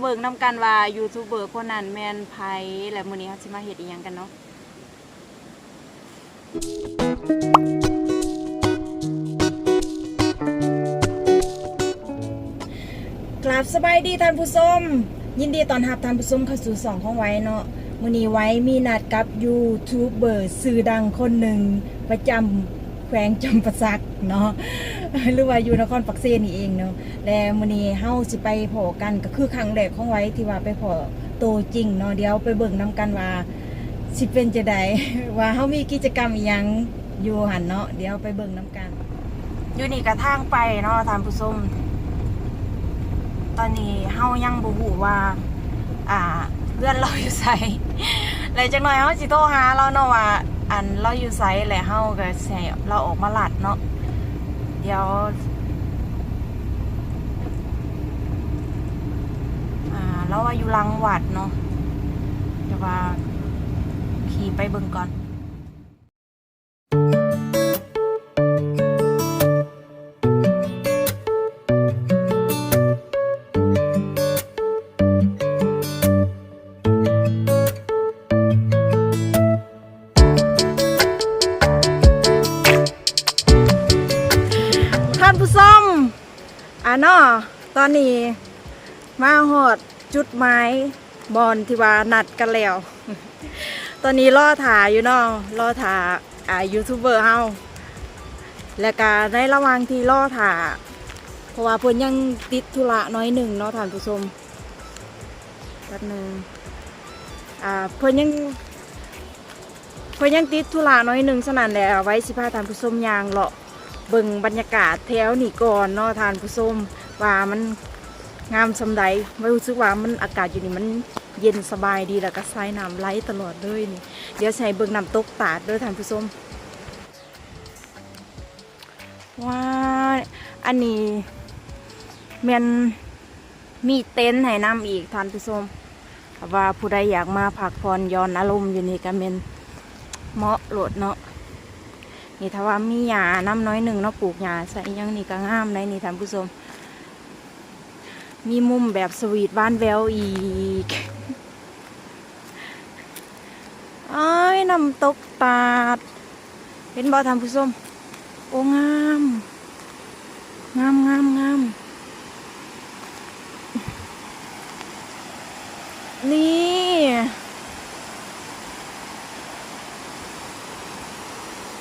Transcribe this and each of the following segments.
เบิ่งนํกันว่ายูทูบเบอร์คนนั้นแมนไผและมื้อนี้เฮาสิมาเฮ็ดอีหยังกันเนาะกราบสบายดีท่านผู้ชมยินดีตอนรับท่านผู้ชมเข้าสู่สองของไว้เนาะมื้อนี้ไว้มีนัดกับยูทูบเบอร์สื่อดังคนหนึ่งประจำแขวงจำปาสักเนาะ หรือว่าอยู่นครปักเซนี่เองเนาะและมื้อนี้เฮาสิไปพอกันก็คือครั้งแรกของไว้ที่ว่าไปพอโตจริงเนาะเดี๋ยวไปเบิ่งนํกันว่าสิเป็นจะไดว่าเฮามีกิจกรรมอีหยังอยู่หั่นเนาะเดี๋ยวไปเบิ่งนํกันอยู่นี่กระทางไปเนาะท่านผู้ชมตอนนี้เฮายังบ่ฮู้ว่า อ่าเพื่อนเราอยู่ไสแล้วจักหน่อยเฮาสิโทรหาเราเนาะว่าอันเราอยู่ไสแล้วเฮาก็สิเราออกมาลัดเนาะ เดี๋ยวเราอยู่ลังวัดเนาะเดี๋ยวว่าขี่ไปเบิ่งก่อน อนนี้ มาหอดจุดหมายบอลที่ว่านัดกันแล้ว ตอนนี้ล่อถาอยู่เนาะล่อถาอ่ายูทูบเบอร์เฮาและก็ในระหว่างที่ล่อถาเพราะว่าเพิ่นยังติดธุระน้อยหนึ่งเนาะท่านผู้ชมแป๊บนึงอ่าเพิ่นยังเพิ่นยังติดธุระน้อยหนึ่งฉะนั้นแหล้วไว้สิพาท่านผู้ชมยางเลาะเบิ่งบรรยากาศแถวนี่ก่อนเนาะทานผู้ชม ว่ามันงามสำใดไม่รู้สึกว่ามันอากาศอยู่นี่มันเย็นสบายดีแล้วก็สายน้ำไหลตลอดเลยนี่ เดี๋ยวใช้เบิ่งน้ำตกตาดด้วยทานผู้ชมว้าอันนี้แมนมีเต็นท์ให้นำอีกทานผู้ชมว่าผู้ใดอยากมาพักผ่อนย้อนอารมณ์อยู่นี่ก็เป็นเหมาะโหลดเนาะนี่ถ้าว่ามีหญ้าน้ำน้อยหนึ่งเนาะปลูกหญ้าใส่ยังนี่ก็งามเลยนี่ท่านผู้ชม มีมุมแบบสวีทบ้านแววอีกอ้ายน้ำตกตาดเป็นบ่ท่านผู้ชมโอ้งาม งามงามงาม นี่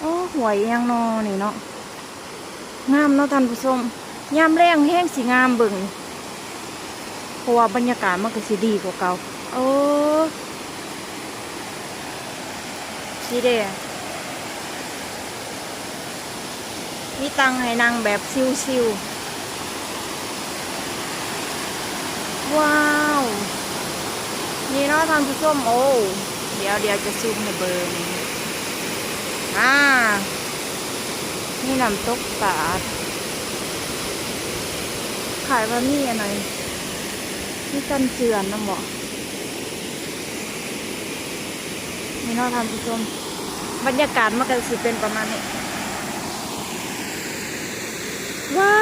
โอ้หวยยังนอนี่เนาะ งามเนาะท่านผู้ชมยามแรงแห้งสีงามเบิ่ง เพราะว่าบรรยากาศมันก็สิดีกว่าเก่าโอ้สีเดมีตังให้นั่งแบบซิวๆ ว้าว นี่เนาะท่านผู้ชมโอ้ เดี๋ยวเดี๋ยวจะซูมในเบอร์นี้อ่านี่น้ำตกตาดขายบะหมี่อะไร นี่กันเจือนนะหมอนี่เนาท่านผู้ชมบรรยากาศมันก็สิเป็นประมาณนี้ ว้า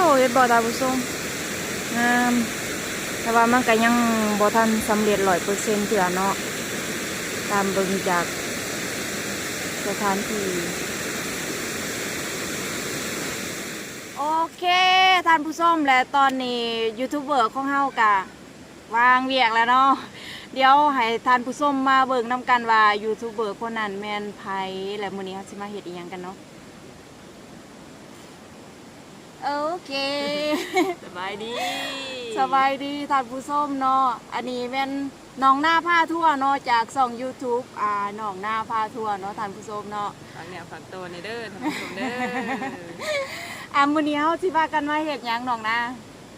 วเห็นบ่ท่าผู้ชมงามแต่ว่ามันก็ยังบ่ทันสำเร็จร้อยเปอร์เซ็นต์เถื่อเนาะตามเบิ่งจากสถานที่ โอเค ท่านผู้ชมและตอนนี้ยูทูบเบอร์ของเฮากะวางเวียกแล้วเนาะเดี๋ยวให้ท่านผู้ชมมาเบิ่งนํกันว่ายูทูบเบอร์คนนั้นแม่นไผและมื้อนี้เฮาสิมาเฮ็ดอีหยังกันเนาะโอเคสบายดีสบายดีท่านผู้ชมเนาะอันนี้เป็นน้องหน้าผ้าทั่วเนาะจากช่อง YouTube อ่าน้องหน้าผ้าทั่วเนาะท่านผู้ชมเนาะฝากเนี่ยฝากตัวในเด้อท่านผู้ชมเด้อ อ่ามื้อนี้เฮาสิพากันมาเฮ็ดหยังน้องนะ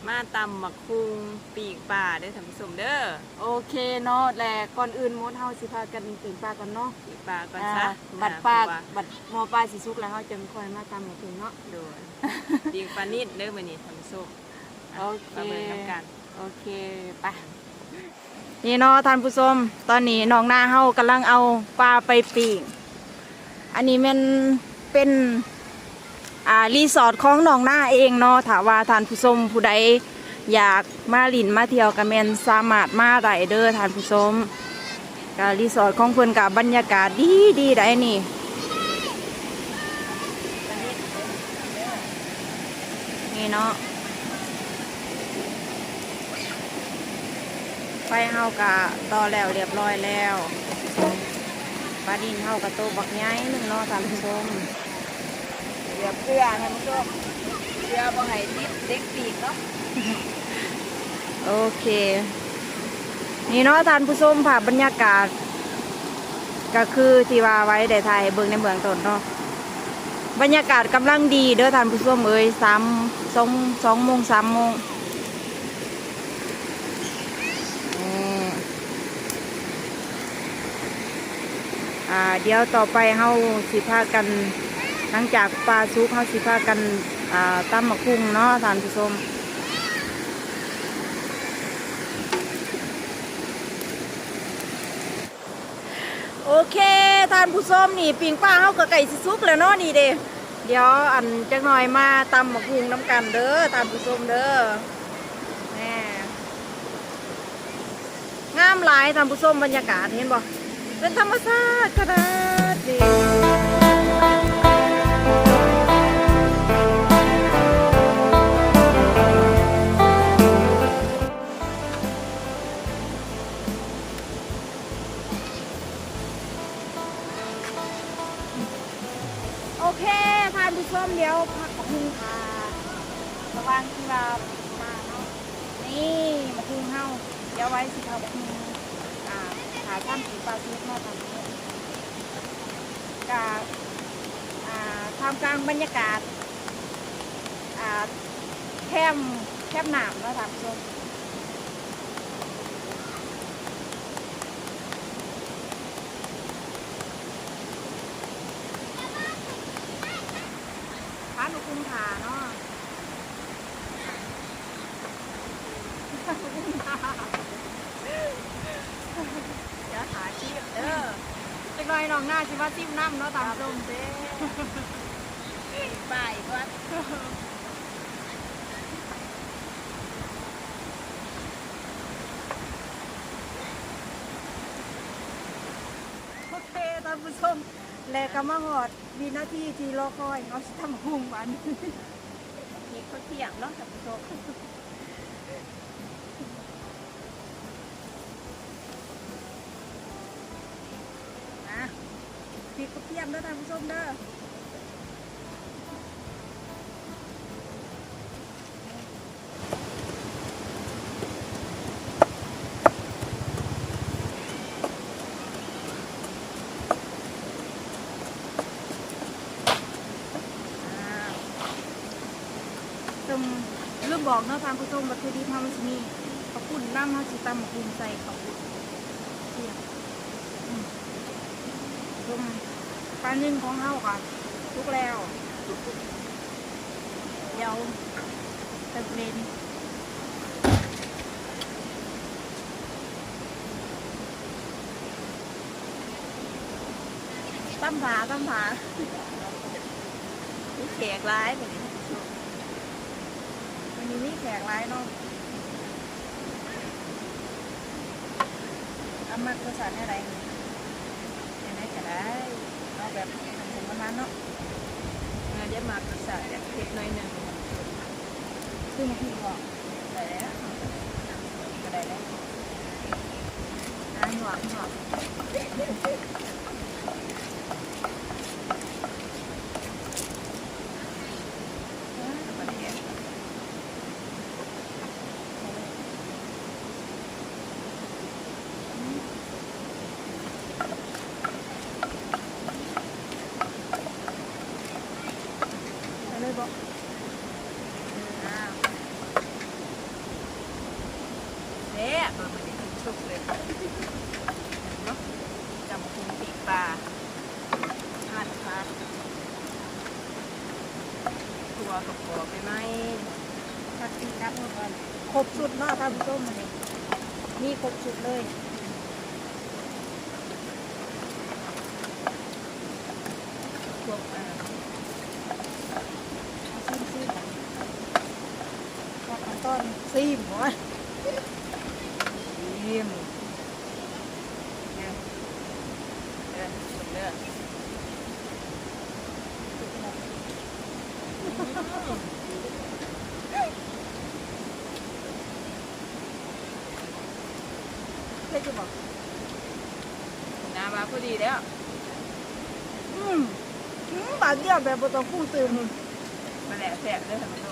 มาตำหมักคุงปีกป่าเด้อท่านผู้ชมเด้อโอเคเนาะและก่อนอื่นมดเฮาสิพากันถึงปลาก่อนเนาะปีกป่าก่อนอ่าซะบัดปลาเพระว่บัดหมอปลาสิสุกแล้วเฮาจึงค่อยมาตำหมูถึงเนาะ โดยปีกปลานิดเด้อมื้อนี้ท่านผู้ชมโอเค มาเบิ่งนํกัน โอเคไปนี่เนาะท่านผู้ชมตอนนี้น้องหน้าเฮากำลังเอาปลาไปปีกอันนี้มันเป็น อ่ารีสอร์ทของหนองหน้าเองเนาะถ้าว่าท่านผู้ชมผู้ใดอยากมาหลินมาเที่ยวกันแมนสามารถมาได้เด้อท่านผู้ชมการีสอร์ทของเพิ่นกับบรรยากาศดีดีได้นี่นี่เนาะไฟเฮากะต่อแล้วเรียบร้อยแล้วปลาดินเฮากะโตบักย้ายหนึ่งเนาะท่านผู้ชม เดี๋ยวเกลือท่านผู้ชมเกลือบ่ให้ติดเด็กปีกเนาะโอเค นี่เนาะท่านผู้ชมภาพบรรยากาศ ก็คือที่ว่าไว้ได้ถ่ายเบิ่งในเมืองตนเนาะบรรยากาศกำลังดีเด้อท่านผู้ชมเอ้ยสามสองสองโมงสามโมงเดี๋ยวต่อไปเฮาสิพากัน หลังจากปลาซุกเฮาสิพากันอ่าตำมะคุ้งเนาะท่านผู้ชมโอเคท่านผู้ชมนี่ปิงป้าเฮากับไก่สิซุกแล้วเนาะนี่เด้เดี๋ยวอันจักหน่อยมาตำมกพุงน้ำกันเด้อทานผู้ชมเด้อแน่งามหลายทานผู้ชมบรรยากาศเห็นบ่เป็นธรรมชาติขนาดนี้านผู้ชมเดี๋ยวพักหมกพุงค่ะระวังที่ว่ามาเนาะนี่มกพุงเฮาเดี๋ยวไว้สิเอาหมกพุงอ่าหาท่านสีปลาซุกเนาท่านผู้ชมกาอ่าท่ามกลางบรรยากาศอ่าแคมแคมหนามเนาะท่านผู้ชม พาหนูคุ้มขาเนาะเดี๋ยวหาชีพเด้อจักหน่อยน้องหน้าชิว่าซิมน้ำเนาะตามชมเด้ป้ายก่อน โอเคท่านผู้ชม และก็มาหอดมีหน้าที่ที่รอคอยเขาทำหุ่งวันมีข้าเที่ยงเนาะท่านผู้ชมนะพริกกระเทียมเด้อท่านผู้ชมเด้อาซึมลืม บอกเนาะทานผู้ชมวัตถุดิบทำมันจะมีข้าวปุ้นน้ำเขาจิตำมะกรูดใส่ข้าวปุ้นเที่ยมต้มปลานึ่งของเฮาค่ะทุกแล้วเดี๋ยวติมเลนตั้มผาตั้มผามีแขกร้ายไปนี่ วันนี้มีแขกร้ายเนาะอามักภาษาอะไรยังไงก็ได้เอาแบบผมประมาณเนาะงานเดี๋ยวมากระใส่เผ็ดหน่อยหนึ่งคือมาพี่บอกได้แล้วก็ได้แล้วอ่าหวังหวัง มาเดี๋ยว ไปเลยบอก อ้าวเด้เออมันนี่สุกเลยเนาะจำคุงปีกปลาหัดพัดตัวกับกรอบไปไหม ผักชีครับหมดก่อนครบสุดเนาะท่านผู้ชมมันนี่มีครบสุดเลย พวกอ่า เอา ซิมซิมพอขั้นตอนซิมมเนี่ยเด้อสุดเด้อเผ็ดจะบอกน้ำมาพอดีแล้วอืมอืมบาดเดียวแบบบ่ต้องปรุงเติมมาแหละแสบเด้อทำไมลูกใส่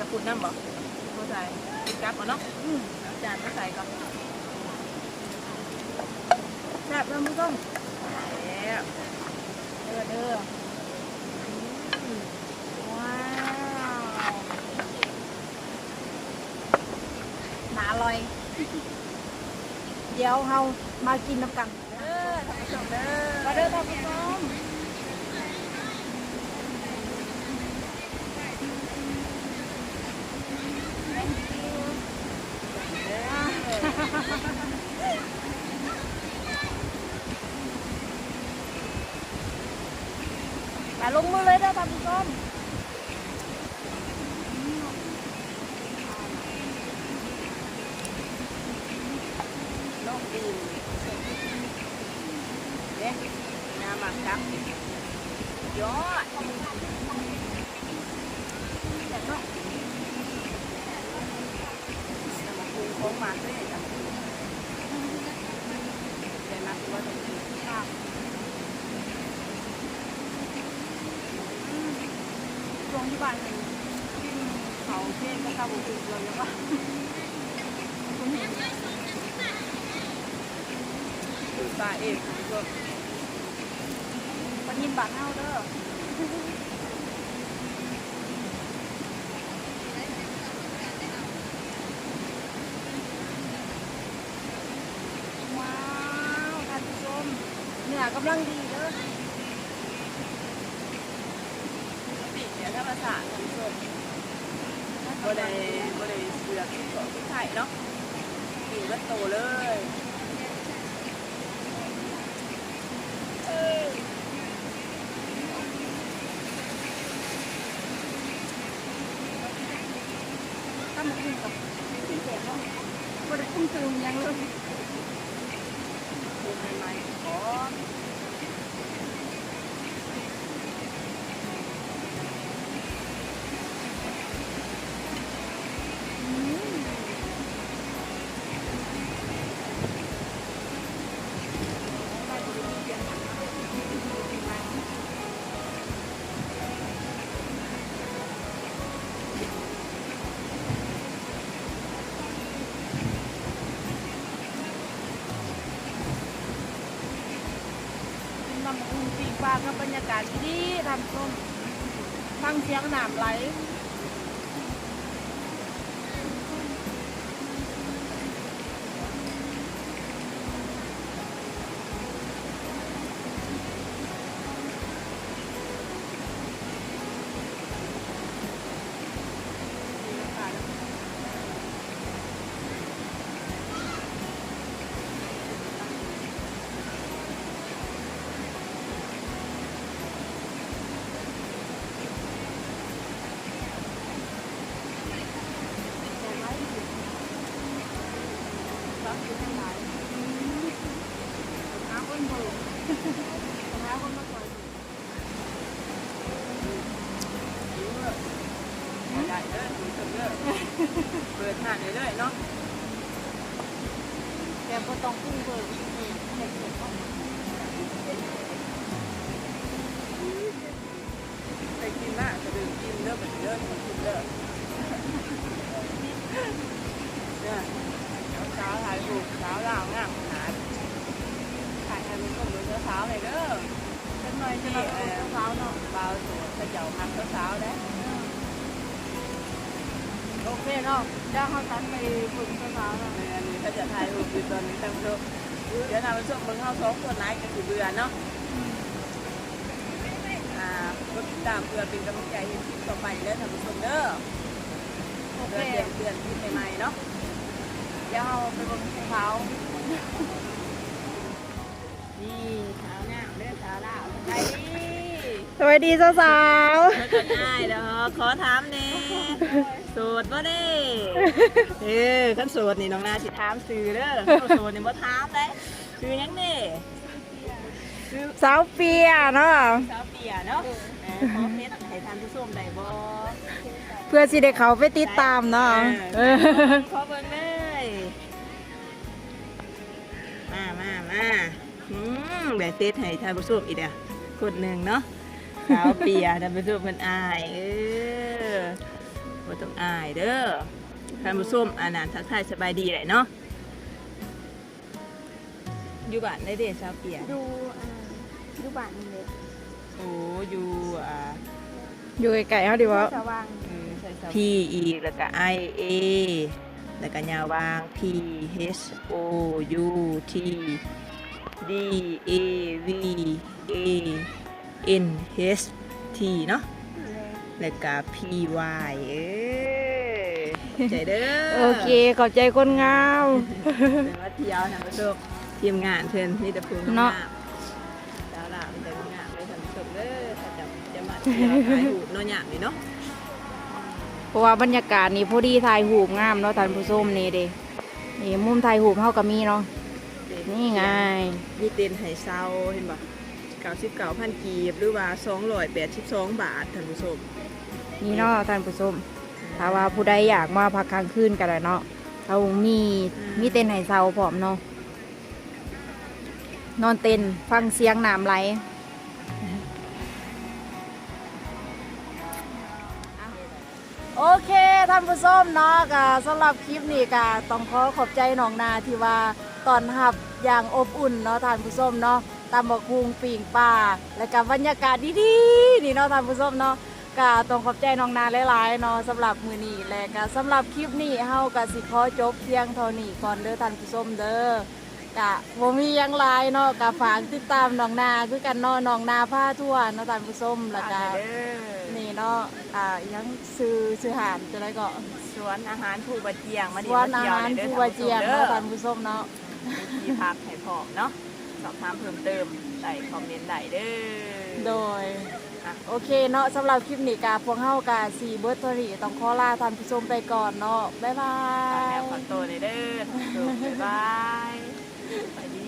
กับปุ่นน้ำบอกผู้ใส่กินกับก่อนเนาะอืมเอาจานมาใส่ก่อนแซ่บแล้วมึงต้องแล้วเด้อเด้ออืมว้าวน่าอร่อย เดี๋ยวเฮามากินน้ำกันเด้อท่านผู้ชมเด้อมาเด้อท่านผู้ชม เด้อ แต่ ลงมือเลยเด้อท่านผู้ชม โลกดีเนี่ยน้ำหมักครับยอดแต่เนาะน้ำหมักคูโค้งหมากเลยจ้ะเดี๋ยวมาคือว่าจะกินข้าว ตรง ที่บ้านเลยเขาเพ่งก็เข้าบุกเรายังว่าปลาเอกก็ปนินบาทเฮาเด้อว้าวท่านผู้ชมเนื้อกำลังดีเด้อ ปี กเนี่ยถ้าภาษาท่านผู้ชมบ่ได้บ่ได้เสือกที่สองที่ไข่เนาะปีกก็โตเลยถ้ามากินกับที่แสบเนาะบ่ได้คุ้มตึงหยังเลยปรุงใหม่ๆขอกิ เสียงน้ำไหล หาคนเบิกหาคนมาก่อนได้เด้อคุณผู้ชมเด้อเปิดหานเรื่อยเนาะแต่ก็ต้องพึ่งเบิกเด็กเด็กก็ ไปกินมากจะดื่มกินเด้อแบบเด้อคุณผู้ชมเด้อเนี่ยเช้าถ่ายรูปเช้าล่างงามขนาดถ่ายให้มัน ก็เหมือนเช้าเลยเด้อเป็นหน่อยจะเราเช้าเนาะเบาสวยเขย่ามักเช้าได้โอเคเนาะเดี๋ยวเขาตัดไปฝึกเช้าเนาะเออนี่เขาจะถ่ายรูปอยู่ตอนนี้ท่านผู้ชมเดี๋ยวทำเป็นช่วงมึงเข้าสองคนไหนกันอยู่เบื่อเนาะอ่ากดติดตามเพื่อเป็นกำลังใจให้คลิปต่อไปเด้อท่านผู้ชมเด้อโอเคเดือนเดือนเดือนคลิปใหม่ๆเนาะเดี๋ยวเราไปบนภูเขา สวัสดีสาวแล้วก็ง่ายเด้อขอถามแน่โสดบ่เด้เออคันโสดนี่น้องนาสิถามซื้อเด้อคันโสดนี่บ่ถามเด้ซื้อหยังเด้ซื้อสาวเปียเนาะสาวเปียเนาะเออขอเพชรให้ท่านผู้ชมได้บ่เพื่อสิได้เขาไปติดตามเนาะเออขอเบิ่งเลยมามามาอืมได้เซตให้ท่านผู้ชมอีกเด้อคนหนึงเนาะ สาวเปียท่านผู้ชมเพิ่นอายเออบ่ต้องอายเด้อท่านผู้ชมอานั้นทักทายสบายดีแหละเนาะอยู่บ้านได้เด้สาวเปียดูอ่าดูบ้านนี่เลยโอ้อยู่อ่าอยู่ไกลๆเขาดีวะสว่าง P อีกแล้วก็ I A แล้วก็ยาวาง P H O U T D A V A N H T เนาะเลยแล้วก็ P Y เออขอบใจเด้อโอเคขอบใจคนงามเป็นว่าเที่ยวทางประสบทีมงานเพิ่นมีแต่ผู้งามเนาะดาวลาวมีแต่ผู้งามเลยทางประสบเด้อถ้าจะจะมาเที่ยวถ่ายรูปเนาะหยามนี่เนาะเพราะว่าบรรยากาศนี่พอดีถ่ายหูปงามเนาะท่านผู้ชมนี่เด้นี่มุมถ่ายหูปเฮาก็มีเนาะนี่ไงมีเต็นท์ให้เซาเห็นบ่ 99พันกีบหรือว่า282 บาทท่านผู้ชมนี่เนาะท่านผู้ชมถ้าว่าผู้ใดอยากมาพักกลางคืนกันเลยเนาะเรามีมีเต็นท์ให้เซาพร้อมเนาะนอนเต็นท์ฟังเสียงน้ำไหลโอเคท่านผู้ชมเนาะก็สำหรับคลิปนี้ก็ต้องขอขอบใจน้องนาที่ว่าตอนรับอย่างอบอุ่นเนาะท่านผู้ชมเนาะ ตามบักคุงปิ่งป่า และกับบรรยากาศดีๆนี่เนาะท่านผู้ชมเนาะก็ต้องขอบใจน้องนาหลายๆเนาะสำหรับมือนี้และก็สำหรับคลิปนี้เฮาก็สิขอจบเพียงเท่านี้ก่อนเด้อท่านผู้ชมเด้อกะบ่มีหยังหลายเนาะก็ฝากติดตามน้องนาคือกันเนาะน้องนาผ้าทั่วเนาะท่านผู้ชมแล้วก็เด้อนี่เนาะอ่ายังซื้อซื้อหารจะได้ก็สวนอาหารผู้บาเจียงมาสวนอาหารผู้บาเจียงเนาะท่านผู้ชมเนาะมีที่พักให้พร้อมเนาะ สอบถามเพิ่มเติมได้คอมเมนต์ได้เด้อ โดยอะโอเคเนาะสำหรับคลิปนี้กาพวกเฮากาสีเบิร์ตอรี่ต้องขอลาท่านผู้ชมไปก่อนเนาะบ๊ายบาตามแนยวคอนโตในเด้อท่านผู้ชมบ๊ายบายไปดี